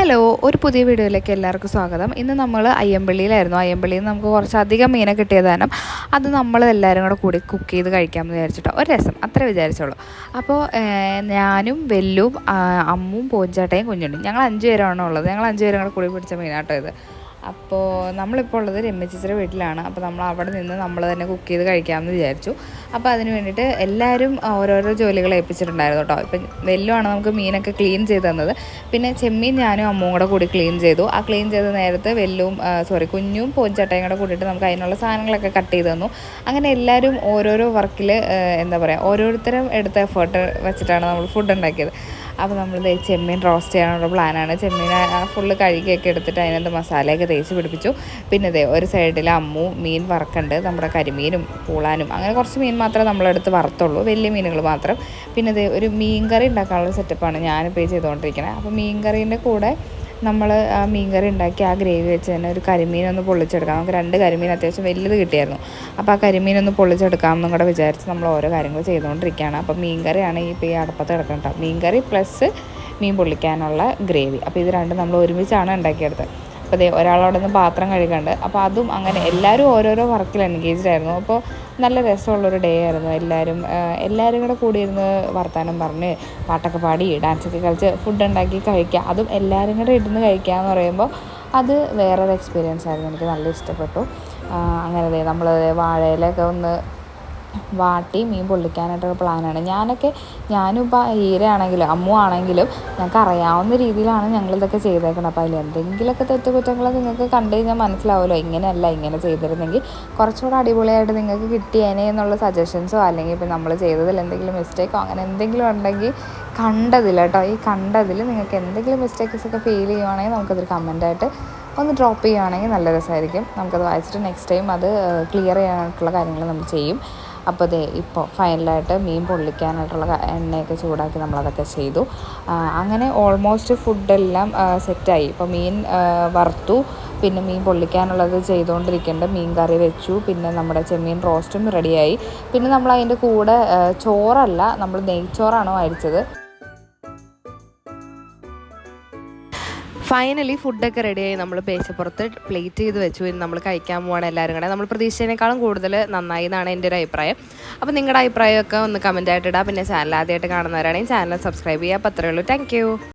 Hello ഒരു പുതിയ വീഡിയോയിലേക്ക് എല്ലാവർക്കും സ്വാഗതം. ഇന്ന് നമ്മൾ അയ്യമ്പള്ളിയിലായിരുന്നു. അയ്യമ്പള്ളിയിൽ നമുക്ക് കുറച്ചധികം മീനെ കിട്ടിയത് കാരണം അത് നമ്മൾ എല്ലാവരും കൂടെ കൂടി കുക്ക് ചെയ്ത് കഴിക്കാമെന്ന് വിചാരിച്ചിട്ടോ. ഒരു രസം. അത്ര വിചാരിച്ചോളൂ. അപ്പോൾ ഞാനും വെല്ലും അമ്മും പോഞ്ചാട്ടയും കുഞ്ഞുണ്ടും ഞങ്ങൾ അഞ്ച് പേരാണ് ഉള്ളത് ഞങ്ങൾ അഞ്ച് പേരും കൂടെ കൂടി പിടിച്ച മീനാട്ടോ ഇത്. അപ്പോൾ നമ്മളിപ്പോൾ ഉള്ളത് രമ്യച്ചിച്ചിയുടെ വീട്ടിലാണ്. അപ്പോൾ നമ്മൾ അവിടെ നിന്ന് നമ്മൾ തന്നെ കുക്ക് ചെയ്ത് കഴിക്കാമെന്ന് വിചാരിച്ചു. അപ്പോൾ അതിന് വേണ്ടിയിട്ട് എല്ലാവരും ഓരോരോ ജോലികൾ ഏൽപ്പിച്ചിട്ടുണ്ടായിരുന്നു കേട്ടോ. ഇപ്പം വെല്ലുമാണ് നമുക്ക് മീനൊക്കെ ക്ലീൻ ചെയ്ത് തന്നത്. പിന്നെ ചെമ്മീൻ ഞാനും അമ്മും കൂടെ കൂടി ക്ലീൻ ചെയ്തു. ആ ക്ലീൻ ചെയ്ത നേരത്ത് വെല്ലും സോറി കുഞ്ഞും പോഞ്ചട്ടയും കൂടെ കൂട്ടിയിട്ട് നമുക്ക് അതിനുള്ള സാധനങ്ങളൊക്കെ കട്ട് ചെയ്ത് തന്നു. അങ്ങനെ എല്ലാവരും ഓരോരോ വർക്കിൽ എന്താ പറയുക ഓരോരുത്തരും എടുത്ത എഫേർട്ട് വെച്ചിട്ടാണ് നമ്മൾ ഫുഡ് ഉണ്ടാക്കിയത്. അപ്പോൾ നമ്മൾ ചെമ്മീൻ റോസ്റ്റ് ചെയ്യാനുള്ള പ്ലാനാണ് ചെമ്മീൻ ഫുള്ള് കഴുകിയൊക്കെ എടുത്തിട്ട് അതിനകത്ത് മസാലയൊക്കെ തേച്ച് പിടിപ്പിച്ചു. പിന്നെ ദേ ഒരു സൈഡിൽ അമ്മു മീൻ വറക്കുന്നുണ്ട് നമ്മുടെ കരിമീനും പൂളാനും അങ്ങനെ കുറച്ച് മീൻ മാത്രമേ നമ്മളെടുത്ത് വറുത്തുള്ളൂ. വലിയ മീനുകൾ മാത്രം. പിന്നെ ദേ ഒരു മീൻ കറി ഉണ്ടാക്കാനുള്ള സെറ്റപ്പാണ് ഞാനിപ്പോൾ ചെയ്തുകൊണ്ടിരിക്കുന്നത് അപ്പോൾ മീൻ കറീന്റെ കൂടെ നമ്മൾ ആ മീൻകറി ഉണ്ടാക്കി ആ ഗ്രേവി വെച്ച് തന്നെ ഒരു കരിമീൻ ഒന്ന് പൊള്ളിച്ചെടുക്കാം. നമുക്ക് രണ്ട് കരിമീൻ അത്യാവശ്യം വലുത് കിട്ടിയായിരുന്നു. അപ്പോൾ ആ കരിമീൻ ഒന്ന് പൊള്ളിച്ചെടുക്കാമെന്നും കൂടെ വിചാരിച്ച് നമ്മൾ ഓരോ കാര്യങ്ങൾ ചെയ്തുകൊണ്ടിരിക്കുകയാണ്. അപ്പോൾ മീൻകറിയാണ് കറിയാണ് ഇപ്പോൾ ഈ അടപ്പത്ത് കിടക്കേണ്ടത് മീൻ മീൻകറി പ്ലസ് മീൻ പൊള്ളിക്കാനുള്ള ഗ്രേവി. അപ്പോൾ ഇത് രണ്ടും നമ്മൾ ഒരുമിച്ചാണ് ഉണ്ടാക്കിയെടുത്തത്. അപ്പോൾ ദേ ഒരാളവിടെ നിന്ന് പാത്രം കഴുകണ്ട്. അപ്പോൾ അതും അങ്ങനെ എല്ലാവരും ഓരോരോ വർക്കിൽ എൻഗേജ്ഡ് ആയിരുന്നു. അപ്പോൾ നല്ല രസമുള്ളൊരു ഡേ ആയിരുന്നു എല്ലാവരും എല്ലാവരും കൂടെ കൂടിയിരുന്ന് വർത്തമാനം പറഞ്ഞ് പാട്ടൊക്കെ പാടി ഡാൻസൊക്കെ കളിച്ച് ഫുഡ് ഉണ്ടാക്കി കഴിക്കുക അതും എല്ലാവരും കൂടെ ഇരുന്ന് കഴിക്കുക എന്ന് പറയുമ്പോൾ അത് വേറൊരു എക്സ്പീരിയൻസ് ആയിരുന്നു. എനിക്ക് നല്ല ഇഷ്ടപ്പെട്ടു. അങ്ങനെ നമ്മൾ വാഴയിലൊക്കെ ഒന്ന് വാട്ടി മീൻ പൊള്ളിക്കാനായിട്ടുള്ള പ്ലാനാണ്. ഞാനൊക്കെ ഞാനും ഇപ്പോൾ ഈരയാണെങ്കിലും അമ്മു ആണെങ്കിലും ഞങ്ങൾക്ക് അറിയാവുന്ന രീതിയിലാണ് ഞങ്ങളിതൊക്കെ ചെയ്തേക്കുന്നത് അപ്പോൾ അതിൽ എന്തെങ്കിലുമൊക്കെ തെറ്റുകുറ്റങ്ങൾ നിങ്ങൾക്ക് കണ്ടു കഴിഞ്ഞാൽ മനസ്സിലാവുമല്ലോ ഇങ്ങനെയല്ല ഇങ്ങനെ ചെയ്തിരുന്നെങ്കിൽ കുറച്ചുകൂടെ അടിപൊളിയായിട്ട് നിങ്ങൾക്ക് കിട്ടിയേനെ എന്നുള്ള സജഷൻസോ അല്ലെങ്കിൽ ഇപ്പോൾ നമ്മൾ ചെയ്തതിൽ എന്തെങ്കിലും മിസ്റ്റേക്കോ അങ്ങനെ എന്തെങ്കിലും ഉണ്ടെങ്കിൽ കണ്ടതിൽ കേട്ടോ ഈ കണ്ടതിൽ നിങ്ങൾക്ക് എന്തെങ്കിലും മിസ്റ്റേക്സൊക്കെ ഫീൽ ചെയ്യുവാണെങ്കിൽ നമുക്കതൊരു കമന്റായിട്ട് ഒന്ന് ഡ്രോപ്പ് ചെയ്യുകയാണെങ്കിൽ നല്ല രസമായിരിക്കും നമുക്കത് വായിച്ചിട്ട് നെക്സ്റ്റ് ടൈം അത് ക്ലിയർ ചെയ്യാനായിട്ടുള്ള കാര്യങ്ങൾ നമ്മൾ ചെയ്യും. അപ്പോൾ ദേ ഇപ്പോൾ ഫൈനലായിട്ട് മീൻ പൊള്ളിക്കാനായിട്ടുള്ള എണ്ണയൊക്കെ ചൂടാക്കി നമ്മളതൊക്കെ ചെയ്തു. അങ്ങനെ ഓൾമോസ്റ്റ് ഫുഡെല്ലാം സെറ്റായി. ഇപ്പോൾ മീൻ വറുത്തു. പിന്നെ മീൻ പൊള്ളിക്കാനുള്ളത് ചെയ്തുകൊണ്ടിരിക്കേണ്ട മീൻ കറി വെച്ചു. പിന്നെ നമ്മുടെ ചെമ്മീൻ റോസ്റ്റും റെഡിയായി. പിന്നെ നമ്മൾ അതിന്റെ കൂടെ ചോറല്ല നമ്മൾ നെയ്ച്ചോറാണ് മേടിച്ചത് ഫൈനലി ഫുഡൊക്കെ റെഡിയായി നമ്മൾ പേശപ്പുറത്ത് പ്ലേറ്റ് ചെയ്ത് വെച്ചു. ഇനി നമ്മൾ കഴിക്കാൻ പോവാണ് എല്ലാവരും കൂടെ. നമ്മൾ പ്രതീക്ഷിച്ചതിനേക്കാളും കൂടുതൽ നന്നായി എന്നാണ് എന്റെ ഒരു അഭിപ്രായം. അപ്പോൾ നിങ്ങളുടെ അഭിപ്രായമൊക്കെ ഒന്ന് കമന്റായിട്ട് ഇടാം. പിന്നെ ചാനൽ ആദ്യമായിട്ട് കാണുന്നവരാണെങ്കിൽ ചാനൽ സബ്സ്ക്രൈബ് ചെയ്യുക. അപ്പോൾ അത്രയേ ഉള്ളൂ. താങ്ക്